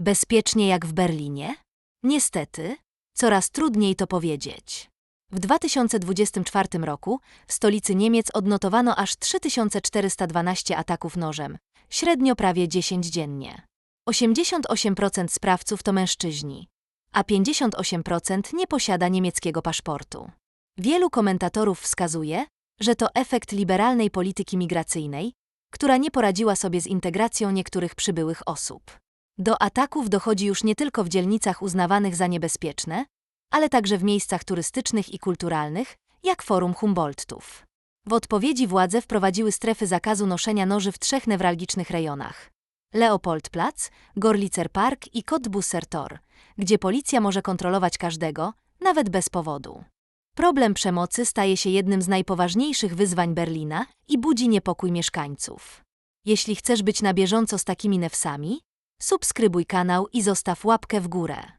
Bezpiecznie jak w Berlinie? Niestety, coraz trudniej to powiedzieć. W 2024 roku w stolicy Niemiec odnotowano aż 3412 ataków nożem, średnio prawie 10 dziennie. 88% sprawców to mężczyźni, a 58% nie posiada niemieckiego paszportu. Wielu komentatorów wskazuje, że to efekt liberalnej polityki migracyjnej, która nie poradziła sobie z integracją niektórych przybyłych osób. Do ataków dochodzi już nie tylko w dzielnicach uznawanych za niebezpieczne, ale także w miejscach turystycznych i kulturalnych, jak Forum Humboldtów. W odpowiedzi władze wprowadziły strefy zakazu noszenia noży w trzech newralgicznych rejonach. Leopoldplatz, Gorlicer Park i Cottbusser Tor, gdzie policja może kontrolować każdego, nawet bez powodu. Problem przemocy staje się jednym z najpoważniejszych wyzwań Berlina i budzi niepokój mieszkańców. Jeśli chcesz być na bieżąco z takimi newsami, subskrybuj kanał i zostaw łapkę w górę.